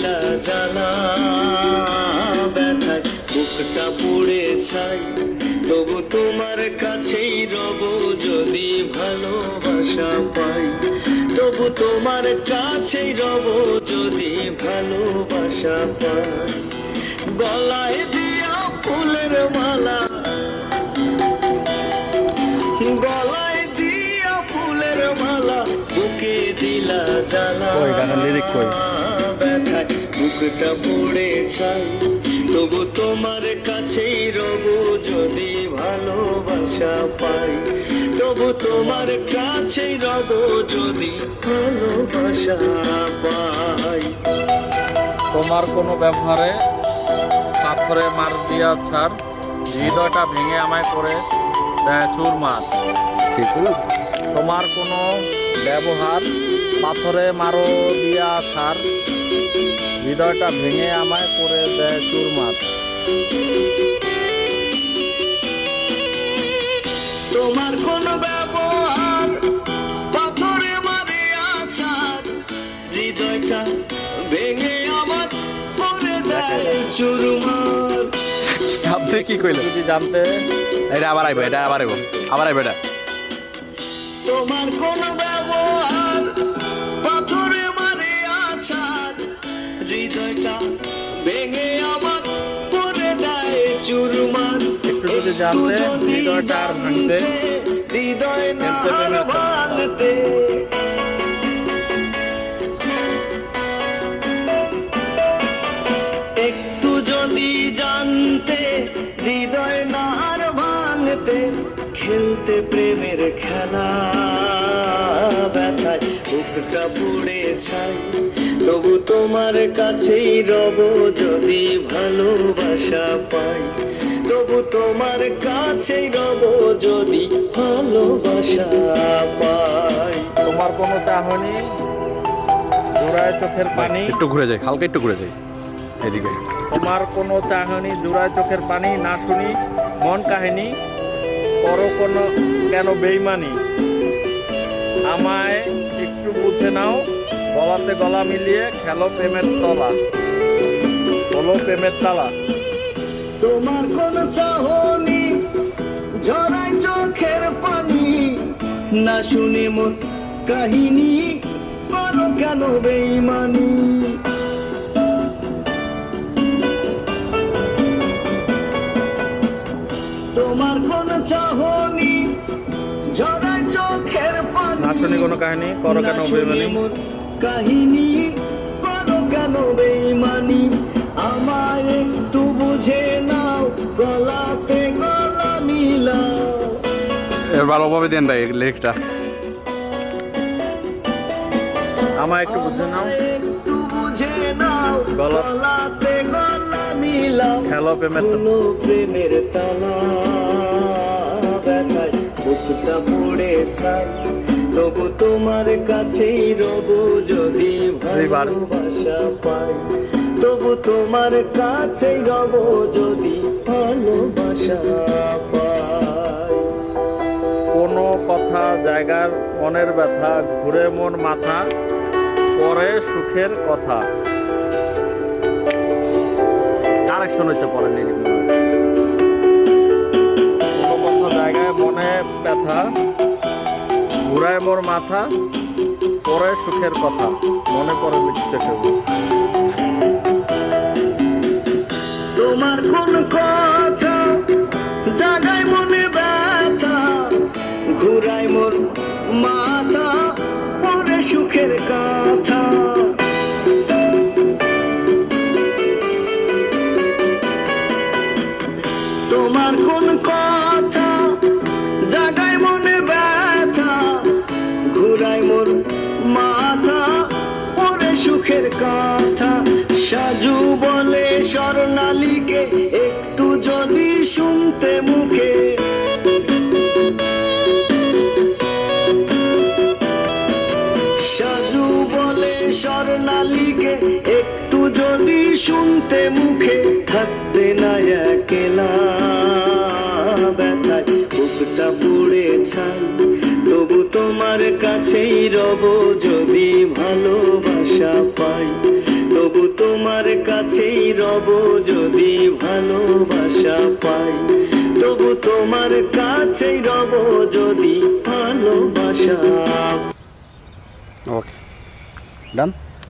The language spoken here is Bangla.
দিলা জ্বালা। ব্যথায় বুকটা পুড়ে ছাই। তবু তোমার কাছেই রব যদি ভালোবাসা পাই। তবু তোমার কাছেই রব যদি ভালোবাসা পাই। গলায় দিয়া ফুলের মালা। গলায় দিয়া ফুলের মালা, বুকে দিলা জ্বালা। lyric কই? ব্যথায় বুকটা পড়ে ছাই তবু তোমার কাছেই রব যদি ভালোবাসা পাই। তবু তোমার কাছেই রব যদি ভালোবাসা পাই। তোমার কোনো ব্যবহারে পাথরে মার দিয়া ছাড় হৃদয়টা ভেঙে আমায় করে দেয় চুরমার। ঠিক তোমার কোনো ব্যবহার পাথরে মারো দিয়া ছাড় হৃদয়টা ভেঙে আমায় করে দেয় চুরমার। তোমার কোন ব্যবহার পাথরে মারে আছাড় হৃদয়টা ভেঙে আমার করে দেয় চুরমার। আপনি কি কইলেন? যদি জানতে? এটা আবার আইব এটা আবার আইব আবার আইব এটা। তোমার কোন ব্যবহার পাথরে মারে আছার হৃদয়টা ভেঙে আমার করে দেয় চুরমার। একটু যদি জানতে হৃদয়টা আর ভাঙতে খেলা ব্যথায় বুকটা পুড়ে ছাই। তবু তোমার কাছেই রব যদি ভালোবাসা পাই। তবু তোমার কাছেই রব যদি ভালোবাসা পাই। তোমার কোনো চাহনি? জোড়ায় চোখের পানি? একটু ঘুরে যাই হালকা একটু ঘুরে যাই এদিকে। তোমার কোনো চাহনি জোড়ায় চোখের পানি? না শুনি মন কাহিনী? পর কোনো কেন বেইমানি? আমায় একটু বুঝে নাও, গলাতে গলা মিলিয়ে খেলো প্রেমের তলা। হলো প্রেমের তালা। তোমার কোন চাহনি ঝরাই চোখের পানি। না শুনে মোর কাহিনী করো কেন বেইমানি? তোমার কোন চাহনি না শুনি কোনো কাহিনী করো কেন না শুনে বেইমানি কাহিনী করো কেন বেইমানি? আমায় একটু বুঝে নাও গলাতে গলা মিলাও। এর ভালোভাবে দেন ভাই লিরিক্সটা। আমায় একটু বুঝে নাও। একটু বুঝে নাও গলা- গলাতে গলা মিলাও। খেলো প্রেমের তালা। বুকটা পড়ে ছাই। তবু তোমার কাছেই রব যদি। ভালোবাসা পাই। তবু তোমার কাছেই রব যদি ভালোবাসা পাই। কোনো কথা জায়গার মনের ব্যথা ঘুরে মন মাথা পরে সুখের কথা। কারেকশন হয়েছে পরে লিরিক মনে ব্যথা ঘুরায় মোর মাথা পরে সুখের কথা মনে পড়ে লিখছে কেউ তোমার কোন কথা। সাজু বলে স্বর্ণালীকে একটু যদি শুনতে মুখে। সাজু বলে স্বর্ণালীকে একটু যদি শুনতে মুখে। থাকতে না একেলা ব্যথায় বুকটা পুড়ে ছাই। তোমার কাছেই রব, যদি ভালোবাসা পাই। তবু তোমার কাছেই রব, যদি ভালোবাসা পাই। তবু তোমার কাছেই রব, যদি ভালোবাসা। ওকে ডান